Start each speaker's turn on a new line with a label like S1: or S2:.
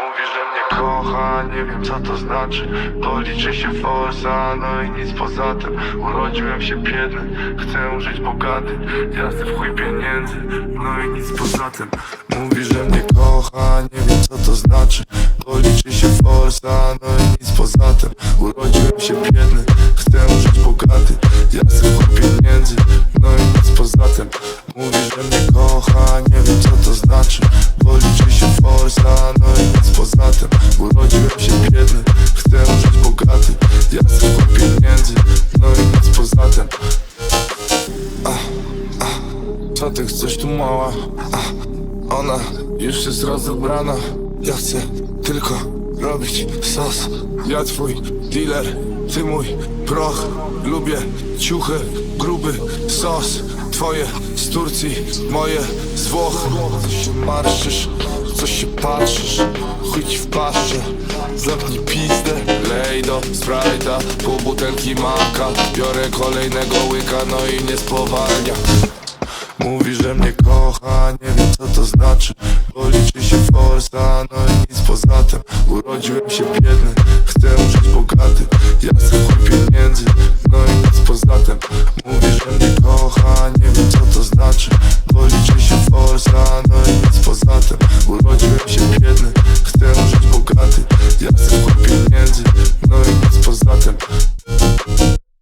S1: Mówi, że mnie kocha, nie wiem co to znaczy. Bo liczy się forsa, no i nic poza tym. Urodziłem się biedny, chcę żyć bogaty. Ja chcę w chuj pieniędzy, no i nic poza tym. Mówi, że mnie kocha, nie wiem co to znaczy Co ty chcesz tu mała? A, ona już jest rozebrana. Ja chcę tylko robić sos. Ja twój dealer, ty mój proch. Lubię ciuchy, gruby sos. Twoje z Turcji, moje z Włoch. Co się marszysz, co się patrzysz. Chuj ci w paszcze, zamknij pizdę. Lej do Sprite'a, pół butelki maka. Biorę kolejnego łyka, no i nie spowalnia Mówi, że mnie kocha, nie wiem co to znaczy. Bo liczy się forsa, no i nic poza tym. Urodziłem się biedny, chcę żyć bogaty. Ja chcę pieniędzy, no i nic poza tym